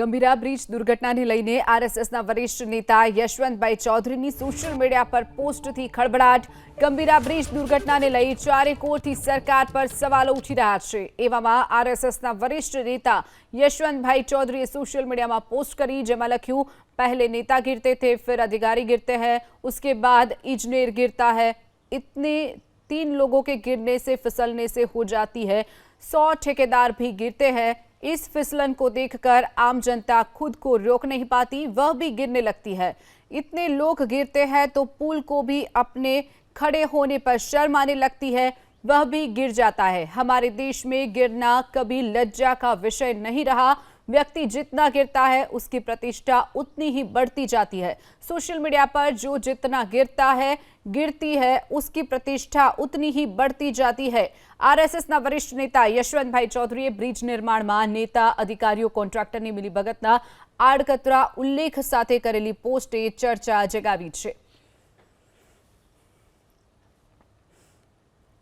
Gambhira bridge દુર્ઘટનાને લઈને આરએસએસના વરિષ્ઠ નેતા યશવંતભાઈ ચૌધરીની સોશિયલ મીડિયા પર પોસ્ટથી ખળભળાટ ગંભીરા બ્રિજ દુર્ઘટનાને લઈ ચારે કોરથી સરકાર પર સવાલો ઉઠી રહ્યા છે એવામાં આરએસએસના વરિષ્ઠ નેતા यशवंत चौधरी सोशल मीडिया में पोस्ट करी જેમાં લખ્યું पहले नेता गिरते थे फिर अधिकारी गिरते हैं उसके बाद इंजीनियर गिरता है इतने तीन लोगों के गिरने से फिसलने से हो जाती है सौ ठेकेदार भी गिरते हैं इस फिसलन को देखकर आम जनता खुद को रोक नहीं पाती, वह भी गिरने लगती है। इतने लोग गिरते हैं तो पुल को भी अपने खड़े होने पर शर्म आने लगती है, वह भी गिर जाता है। हमारे देश में गिरना कभी लज्जा का विषय नहीं रहा। व्यक्ति जितना गिरता है उसकी प्रतिष्ठा उतनी ही बढ़ती जाती है सोशल मीडिया पर जो जितना गिरता है गिरती है उसकी प्रतिष्ठा उतनी ही बढ़ती जाती है આરએસએસના વરિષ્ઠ નેતા યશવંતભાઈ ચૌધરીએ બ્રિજ નિર્માણમાં નેતા અધિકારીઓ કોન્ટ્રાક્ટરની મિલીભગતના આડકતરા ઉલ્લેખ સાથે કરેલી પોસ્ટે ચર્ચા જગાવી છે